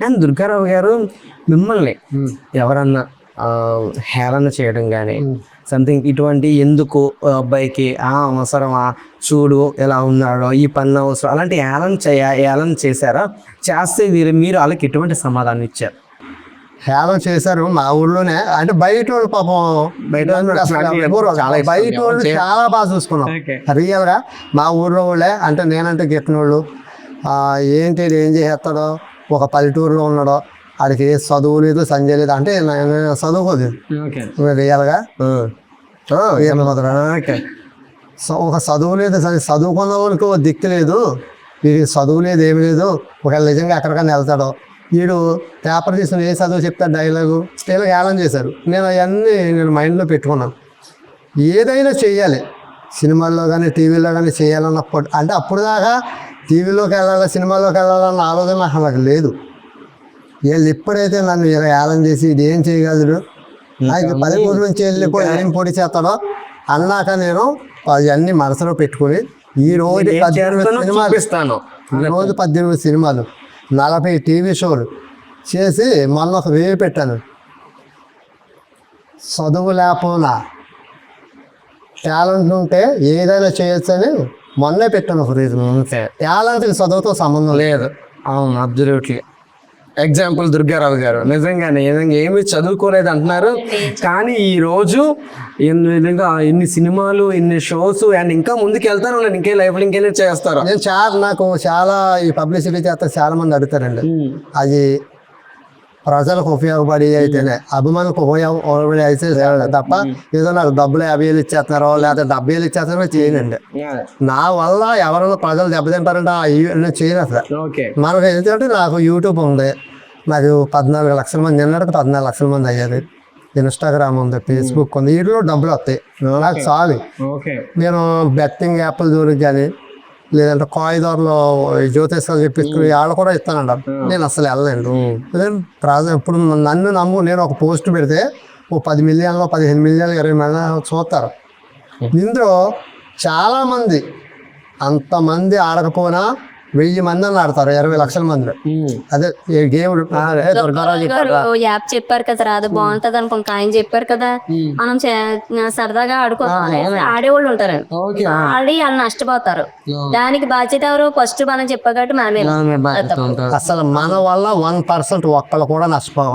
And Durgarao గారు మిమ్మల్ని ఎవరన్నా హేళన చేయడం కానీ సంథింగ్ ఇటువంటి ఎందుకు అబ్బాయికి ఆ అవసరమా చూడు ఎలా ఉన్నాడో ఈ పని అవసరం అలాంటి హేళన చేయ హేళన చేశారా? చేస్తే మీరు మీరు వాళ్ళకి ఎటువంటి సమాధానం ఇచ్చారు? హేళన చేశారు మా ఊర్లోనే అంటే బయట వాళ్ళు పాపం బయట. బయట వాళ్ళు చాలా బాగా చూసుకున్నాం. Okay. రియల్గా మా ఊర్లో వాళ్ళే అంటే నేనంటే గిట్టిన వాళ్ళు ఏంటి ఏం చేసేస్తాడో ఒక పల్లెటూరులో ఉన్నాడో ఆడికి ఏ చదువు లేదు సంజయ్ లేదు అంటే చదువుకోదు. రియల్గా ఆ, ఏం మాత్రం. సో ఒక చదువు లేదు చదువుకున్న వాళ్ళకి ఒక దిక్కు లేదు. వీడికి చదువు లేదు ఏమి లేదు. ఒకవేళ నిజంగా ఎక్కడికైనా వెళ్తాడో. వీడు పేపర్ తీసుకుని ఏ చదువు చెప్తాడు డైలాగు? ఇలా ఏలం చేశారు. నేను అవన్నీ నేను మైండ్లో పెట్టుకున్నాను. ఏదైనా చెయ్యాలి. సినిమాల్లో కానీ టీవీలో కానీ చేయాలన్నప్పుడు అంటే అప్పుడు దాకా టీవీలోకి వెళ్ళాలి సినిమాలోకి వెళ్ళాలన్న ఆలోచన నాకు నాకు లేదు. వీళ్ళు ఎప్పుడైతే నన్ను ఇలా ఏలం చేసి ఇది ఏం చేయగలరు? ఆయన పల్లెటూరు నుంచి వెళ్ళిపోయి ఏం పొడి చేస్తాడో అన్నాక నేను అవన్నీ మనసులో పెట్టుకుని ఈ రోజు పద్దెనిమిది సినిమాలు రోజు పద్దెనిమిది సినిమాలు నలభై టీవీ షోలు చేసి మొన్న ఒక వేవి పెట్టాను. చదువు లేకపోనా? టాలెంట్ ఉంటే ఏదైనా చేయొచ్చు అని మొన్నే పెట్టాను ఒక రీజన్ టాలెంట్కి చదువుతో సంబంధం లేదు. అవును అబ్జల్యూట్లీ ఎగ్జాంపుల్ దుర్గారావు గారు. నిజంగానే నిజంగా ఏమి చదువుకోలేదు అంటున్నారు. కానీ ఈ రోజు ఎన్ని విధంగా ఇన్ని సినిమాలు ఇన్ని షోస్ అండ్ ఇంకా ముందుకు వెళ్తారు ఉన్నారు ఇంకే లైఫ్ ఇంకేనే చేస్తారు. నేను చాలా నాకు చాలా ఈ పబ్లిసిటీ చేస్తే చాలా మంది అడుగుతారండి. అది ప్రజలకు ఉపయోగపడి అయితేనే. అభిమానులకు ఉపయోగపడి అయితే తప్ప ఏదో నాకు డబ్బులు యాభై వేలు ఇచ్చేస్తున్నారో లేకపోతే డెబ్బై వేలు ఇచ్చేస్తున్నారో చేయనండి. నా వల్ల ఎవరైనా ప్రజలు దెబ్బతింటారంటే ఆ చేయను అసలు మనకు ఏంటంటే నాకు యూట్యూబ్ ఉంది. నాకు పద్నాలుగు లక్షల మంది నిన్నటికి పద్నాలుగు లక్షల మంది అయ్యారు. ఇన్స్టాగ్రామ్ ఉంది ఫేస్బుక్ ఉంది వీటిలో డబ్బులు వస్తాయి. నాకు చాలు. నేను బెట్టింగ్ యాప్ల దూరం కానీ లేదంటే కాయిదార్లో జ్యోతిష్యాలు చెప్పించుకుని వాళ్ళు కూడా ఇస్తానంట. నేను అసలు వెళ్ళలేండి నేను రాజు ఇప్పుడు నన్ను నమ్ము నేను ఒక పోస్ట్ పెడితే ఓ పది మిలియన్లో పదిహేను మిలియన్లు ఇరవై మిలియన్ చూస్తారు. ఇందులో చాలామంది అంతమంది ఆడకపోయినా వెయ్యి మంది అని ఆడతారు ఇరవై లక్షల మంది. అదే ఈ గేమ్ యాప్ చెప్పారు కదా అది బాగుంటది అనుకుంటా ఆయన చెప్పారు కదా. మనం చే- సరదాగా ఆడుకోవాలి ఆడేవాళ్ళు ఉంటారండి ఓకే. ఆడి వాళ్ళు నష్టపోతారు. దానికి బాధ్యత ఎవరు? ఫస్ట్ మనం చెప్పగట్టు మనమే. అసలు మన వల్ల వన్ పర్సెంట్ ఒక్కళ్ళు కూడా నష్టపోవాలి.